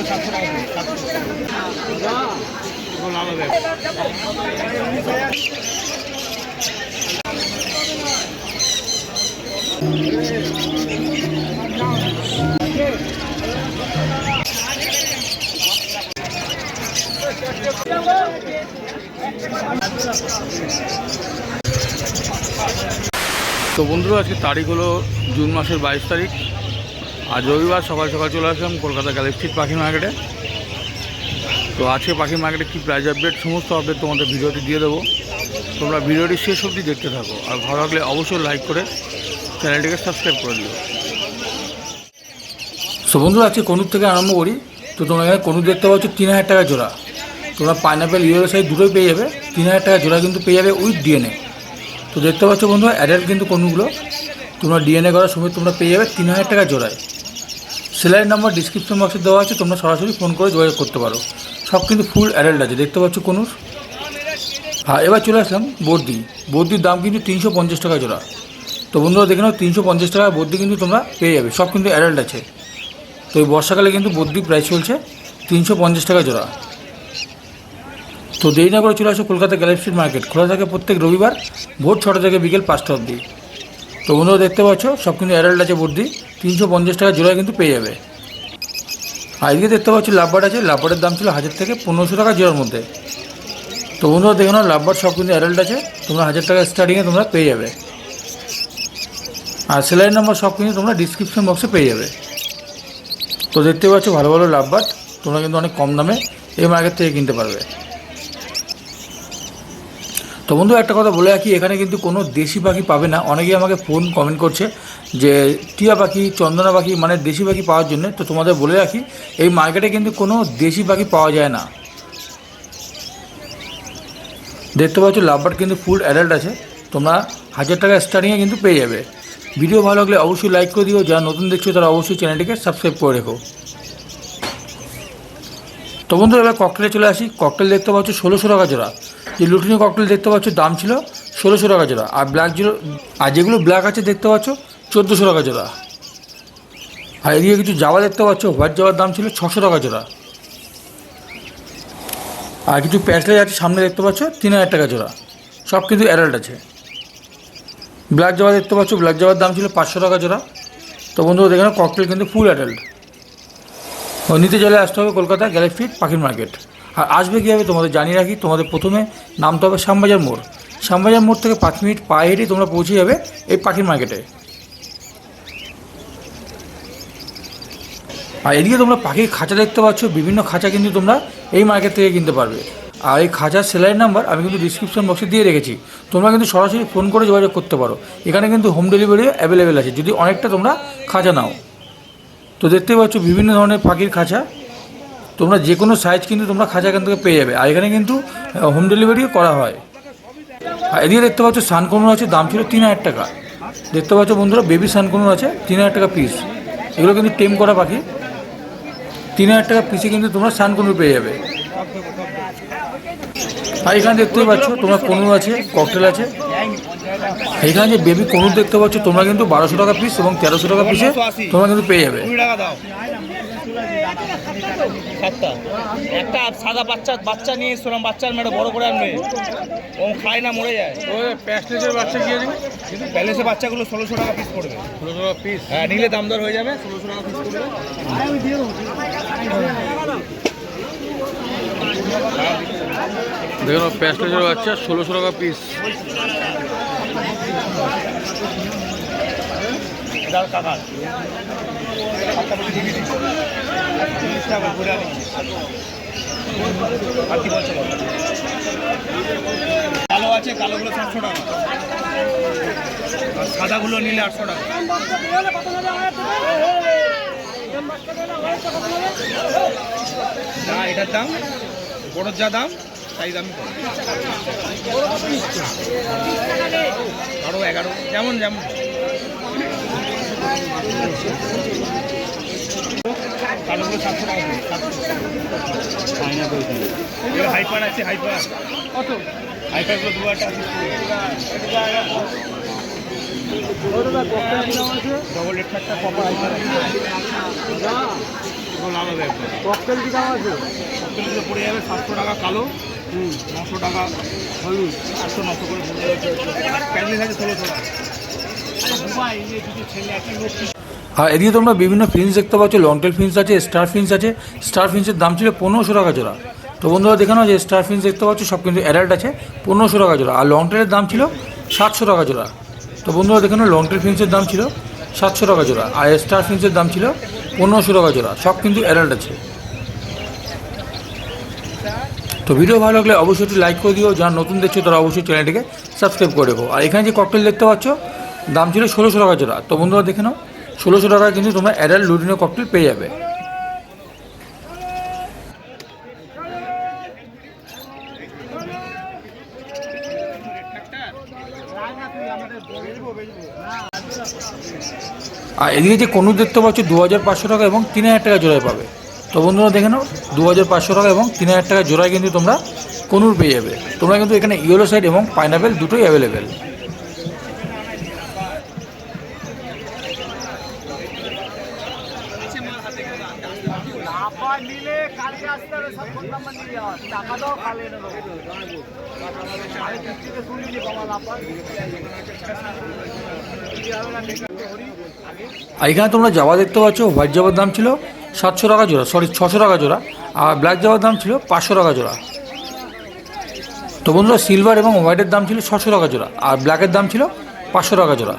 তো বন্ধুরা আজকে তারিখ হলো জুন মাসের বাইশ তারিখ। আজ রবিবার সকাল সকাল চলে আসলাম কলকাতা গ্যালেক্সিক পাখি মার্কেটে। তো আজকে পাখি মার্কেটে কী প্রাইজ আপডেট সমস্ত আপডেট তোমাদের ভিডিওটি দিয়ে দেবো। তোমরা ভিডিওটি শেষ অবধি দেখতে থাকো। আর ভালো লাগলে অবশ্যই লাইক করে চ্যানেলটিকে সাবস্ক্রাইব করে দিও। সো বন্ধুরা, আজকে কনুর থেকে আরম্ভ করি। তো তোমরা এখানে কনুর দেখতে পাচ্ছ? তিন হাজার টাকা জোড়া। তোমরা পাইনাপেল ইউরো সাইজ দুটোই পেয়ে যাবে। তিন হাজার টাকা জোড়া কিন্তু পেয়ে যাবে উইথ ডিএনএ তো দেখতে পাচ্ছ বন্ধুরা অ্যাডাল্ট কিন্তু কোনগুলো। তোমরা ডিএনএ করার সময় তোমরা পেয়ে যাবে তিন হাজার টাকা জোড়ায়। সেলাইয়ের নাম্বার ডিসক্রিপশন বক্সে দেওয়া আছে, তোমরা সরাসরি ফোন করে যোগাযোগ করতে পারো। সব কিন্তু ফুল অ্যাডাল্ট আছে, দেখতে পাচ্ছ কোনুর? হ্যাঁ এবার চলে আসলাম বর্দি। বর্দির দাম কিন্তু তিনশো পঞ্চাশ টাকা জোড়া। তো বন্ধুরা, দেখে নাও, তিনশো পঞ্চাশ টাকা বর্দি কিন্তু তোমরা পেয়ে যাবে, সব কিন্তু অ্যাডাল্ট আছে। তো এই বর্ষাকালে কিন্তু বর্দি প্রাইস চলছে তিনশো পঞ্চাশ টাকা জোড়া। তো দেরি না করে চলে আসো কলকাতা গ্যালাক্সি মার্কেট খোলা থাকে প্রত্যেক রবিবার ভোর ছটা থেকে বিকেল পাঁচটা অবধি। তো বন্ধুরা দেখতে পাচ্ছ, সব কিন্তু অ্যাডাল্ট আছে বুদ্ধি। তিনশো পঞ্চাশ টাকা জোড়ায় কিন্তু পেয়ে যাবে। এদিকে দেখতে পাচ্ছ, লাভবার আছে, লাভবারের দাম ছিল হাজার থেকে পনেরোশো টাকা জোড়ার মধ্যে। তো বন্ধুরা দেখে নাও লাভবার্ড সব কিন্তু অ্যাডাল্ট আছে, তোমরা হাজার টাকা স্টার্টিংয়ে তোমরা পেয়ে যাবে। আর সেলাইয়ের নাম্বার সব কিন্তু তোমরা ডিসক্রিপশন বক্সে পেয়ে যাবে। তো দেখতে পাচ্ছ, ভালো ভালো লাভবার, তোমরা কিন্তু অনেক কম দামে এই মার্কেট থেকে কিনতে পারবে। তো বন্ধু, একটা কথা বলে রাখি, এখানে কিন্তু কোনো দেশি পাখি পাবে না। অনেকেই আমাকে ফোন কমেন্ট করছে যে, টিয়া পাখি, চন্দনা পাখি মানে দেশি পাখি পাওয়ার জন্য। তো তোমাদের বলে রাখি, এই মার্কেটে কিন্তু কোনো দেশি পাখি পাওয়া যায় না। দেখতে পাচ্ছ লাভবার কিন্তু ফুল অ্যাডাল্ট আছে। তোমরা হাজার টাকা স্টার্টিংয়ে কিন্তু পেয়ে যাবে। ভিডিও ভালো লাগলে অবশ্যই লাইক করে দিও। যারা নতুন দেখছ, তারা অবশ্যই চ্যানেলটিকে সাবস্ক্রাইব করে রেখো। তো বন্ধু, এবার ককটেলে চলে আসি। ককটেল দেখতে পাচ্ছ, ষোলোশো টাকা জোড়া। যে লুটিনি ককটেল দেখতে পাচ্ছ, দাম ছিল ষোলোশো টাকা জোড়া। আর ব্ল্যাক জিরো আর যেগুলো ব্ল্যাক আছে দেখতে পাচ্ছ, চোদ্দোশো টাকা জোড়া। আর এদিকে কিছু জাবা দেখতে পাচ্ছ হোয়াইট জাবার দাম ছিল ছশো টাকা জোড়া। আর কিছু প্যাসলেজ আছে সামনে দেখতে পাচ্ছ, তিন হাজার টাকা জোড়া। সব কিন্তু অ্যাডাল্ট আছে। ব্ল্যাক জাবা দেখতে পাচ্ছ ব্ল্যাক জাবার দাম ছিল পাঁচশো টাকা জোড়া। তো বন্ধুরা, দেখে ককটেল কিন্তু ফুল অ্যাডাল্ট নিতে চলে আসতে হবে কলকাতা গ্যালাক্সি পাখির মার্কেট আর আসবে কীভাবে তোমাদের জানিয়ে রাখি, তোমাদের প্রথমে নামতে হবে শ্যামবাজার মোড়। শ্যামবাজার মোড় থেকে পাঁচ মিনিট পায়ে হেঁটে তোমরা পৌঁছে যাবে এই পাখির মার্কেটে। আর এদিকে তোমরা পাখির খাঁচা দেখতে পাচ্ছ, বিভিন্ন খাঁচা কিন্তু তোমরা এই মার্কেট থেকে কিনতে পারবে। আর এই খাঁচার সেলাইয়ের নাম্বার আমি কিন্তু ডিসক্রিপশন বক্সে দিয়ে রেখেছি। তোমরা কিন্তু সরাসরি ফোন করে যোগাযোগ করতে পারো। এখানে কিন্তু হোম ডেলিভারি অ্যাভেলেবেল আছে। যদি অনেকটা তোমরা খাঁচা নাও। তো দেখতে পাচ্ছ বিভিন্ন ধরনের পাখির খাঁচা। তোমরা যে কোনো সাইজ কিন্তু তোমরা খাঁচা এখান থেকে পেয়ে যাবে। আর এখানে কিন্তু হোম ডেলিভারিও করা হয়। আর এদিকে দেখতে পাচ্ছ সানকনুর আছে, দাম ছিল তিন হাজার টাকা। দেখতে পাচ্ছ বন্ধুরা বেবি সানকনুর আছে, তিন হাজার টাকা পিস এগুলো কিন্তু টেম করা পাখি। তিন হাজার টাকা পিসে কিন্তু তোমরা সানকনুর পেয়ে যাবে। আর এখানে দেখতে পাচ্ছ, তোমরা কনুর আছে ককটেল আছে। এখানে যে বেবি কনুর দেখতে পাচ্ছ, তোমরা কিন্তু বারোশো টাকা পিস এবং তেরোশো টাকা পিসে তোমরা কিন্তু পেয়ে যাবে। সাতটা একটা সাদা বাচ্চা বাচ্চা নিয়ে এসছিলাম বাচ্চার মেয়েটা বড় করে আনবে। ও খায় না মরে যায়। তো প্যাস্টেজের বাচ্চা কি আছে কিন্তু ব্যালেন্সের বাচ্চাগুলো ষোলোশো টাকা পিস পড়বে। ষোলোশো টাকা পিস হ্যাঁ নিলে দাম দর হয়ে যাবে। ষোলোশো টাকা পিস পড়বে। দেখুন প্যাস্টেজের বাচ্চা ষোলোশো টাকা পিস এটা কাকার ঘুরে আর কি বলছে কালো আছে, কালোগুলো সাতশো টাকা। আর সাদাগুলো নিলে আটশো টাকা। যা এটার দাম, বড়োর যা দাম, তাই দাম বারো এগারো, যেমন যেমন। কালোগুলো সাতশো টাকা হাইপার আছে হাইপার কত হাইপারগুলো দু হাজার ডবল রেট একটা কপার হাইপার লাগাবে একদম ককটেল কি দাম আছে ককটেলগুলো পড়ে যাবে সাতশো টাকা কালো নশো টাকা হলুদ আটশো নশো করে পড়ে যাবে প্যান্ডেল আছে ষোলোশো টাকা আরে এদিকে তোমরা বিভিন্ন ফিন্স দেখতে পাচ্ছ লংটেল ফিন্স আছে স্টার ফিন্স আছে। স্টার ফিন্সের দাম ছিল পনেরোশো টাকা জোড়া। তো বন্ধুরা, দেখে যে স্টার ফিন্স দেখতে পাচ্ছ, সব কিন্তু অ্যাডাল্ট আছে, পনেরোশো টাকা জোড়া। আর লংটেলের দাম ছিল সাতশো টাকা জোড়া। তো বন্ধুরা, দেখে নাও লংটেল ফিন্সের দাম ছিল সাতশো টাকা জোড়া। আর স্টার ফিন্সের দাম ছিল পনেরোশো টাকা জোড়া। সব কিন্তু অ্যাডাল্ট আছে। তো ভিডিও ভালো লাগলে অবশ্যই একটু লাইক করে দিও। যারা নতুন দেখছ, তারা অবশ্যই চ্যানেলটিকে সাবস্ক্রাইব করে দেবো আর এখানে যে ককটেল দেখতে পাচ্ছ দাম ছিল ষোলোশো টাকা জোড়া। তো বন্ধুরা দেখে নাও, ষোলোশো টাকায় কিন্তু তোমরা অ্যাডাল্ট লুডিনো ককটেল পেয়ে যাবে। আর এদিকে যে কনুর দেখতে পাচ্ছ দু হাজার পাঁচশো টাকা এবং তিন হাজার টাকা জোড়ায় পাবে। তো বন্ধুরা দেখে নাও দু হাজার পাঁচশো টাকা এবং তিন হাজার টাকা জোড়ায় কিন্তু তোমরা কনুর পেয়ে যাবে। তোমরা কিন্তু এখানে ইয়েলো সাইড এবং পাইনাপেল দুটোই অ্যাভেলেবেল নাম্বার নিলে সব টাকা কালে এখানে তোমরা জাবা দেখতে পাচ্ছ, হোয়াইট জাবার দাম ছিল সাতশো টাকা জোড়া সরি ছশো টাকা জোড়া, আর ব্ল্যাক জাবার দাম ছিল পাঁচশো টাকা জোড়া। তো বন্ধুরা সিলভার এবং হোয়াইটের দাম ছিল ছশো টাকা জোড়া, আর ব্ল্যাকের দাম ছিল পাঁচশো টাকা জোড়া।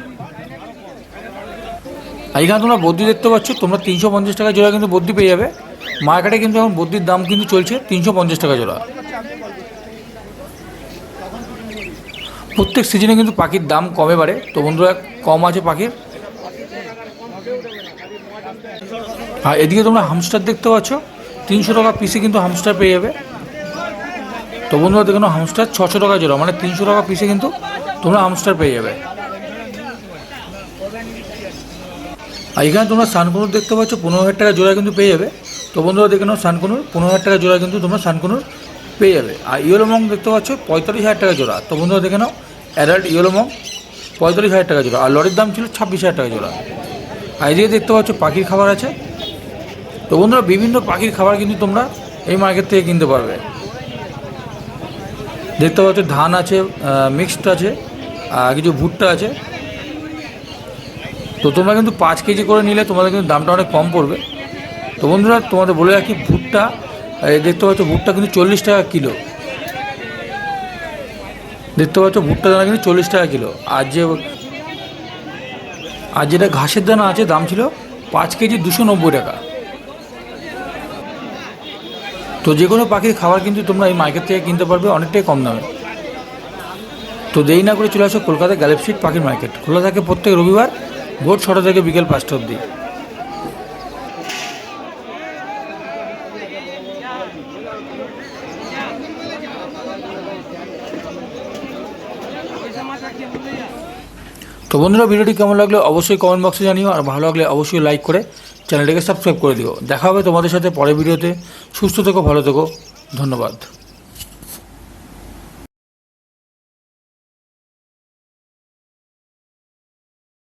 এখানে তোমরা বদ্যি দেখতে পাচ্ছ, তোমরা তিনশো পঞ্চাশ টাকা জোড়া কিন্তু বদ্যি পেয়ে যাবে। মার্কেটে কিন্তু এখন বদ্যির দাম কিন্তু চলছে তিনশো পঞ্চাশ টাকা জোড়া। প্রত্যেক সিজনে কিন্তু পাখির দাম কমে বাড়ে। তো বন্ধুরা, কম আছে পাখির। আর এদিকে তোমরা হামস্টার দেখতে পাচ্ছ, তিনশো টাকা পিসে কিন্তু হামস্টার পেয়ে যাবে। তো বন্ধুরা দেখুন হামস্টার ছশো টাকা জোড়া মানে তিনশো টাকা পিসে কিন্তু তোমরা হামস্টার পেয়ে যাবে। আর এখানে তোমরা সানকুনুর দেখতে পাচ্ছ, পনেরো হাজার টাকা জোড়া কিন্তু পেয়ে যাবে। তো বন্ধুরা দেখে নাও সানকুনুর পনেরো হাজার টাকা জোড়া কিন্তু তোমরা সানকুনুর পেয়ে যাবে। আর ইয়েলো মং দেখতে পাচ্ছ, পঁয়তাল্লিশ হাজার টাকা জোড়া। তো বন্ধুরা দেখে নাও অ্যাডাল্ট ইয়েলো মং পঁয়তাল্লিশ হাজার টাকা জোড়া। আর লরির দাম ছিল ছাব্বিশ হাজার টাকা জোড়া। আর এদিকে দেখতে পাচ্ছ, পাখির খাবার আছে। তো বন্ধুরা বিভিন্ন পাখির খাবার কিন্তু তোমরা এই মার্কেট থেকে কিনতে পারবে। দেখতে পাচ্ছ, ধান আছে মিক্সড আছে, আর কিছু ভুট্টা আছে। তো তোমরা কিন্তু পাঁচ কেজি করে নিলে তোমাদের কিন্তু দামটা অনেক কম পড়বে। তো বন্ধুরা, তোমাদের বলে রাখি, ভুট্টা দেখতে পাচ্ছ ভুট্টা কিন্তু চল্লিশ টাকা কিলো। দেখতে পাচ্ছ ভুট্টা দানা কিন্তু চল্লিশ টাকা কিলো। আর যে, আর যেটা ঘাসের দানা আছে, দাম ছিল পাঁচ কেজি দুশো নব্বই টাকা। তো যে কোনো পাখির খাবার কিন্তু তোমরা এই মার্কেট থেকে কিনতে পারবে, অনেকটাই কম দামে। তো দেরি না করে চলে আসো কলকাতা গ্যালেপসিট পাখির মার্কেট। খোলা থাকে প্রত্যেক রবিবার। ভোর ছটা থেকে বিকেল পাঁচটা অবধি। তো বন্ধুরা, ভিডিওটি কেমন লাগলে অবশ্যই কমেন্ট বক্সে জানিও, আর ভালো লাগলে অবশ্যই লাইক করে চ্যানেলটিকে সাবস্ক্রাইব করে দিও। দেখা হবে তোমাদের সাথে পরের ভিডিওতে। সুস্থ থেকো, ভালো থেকো। ধন্যবাদ।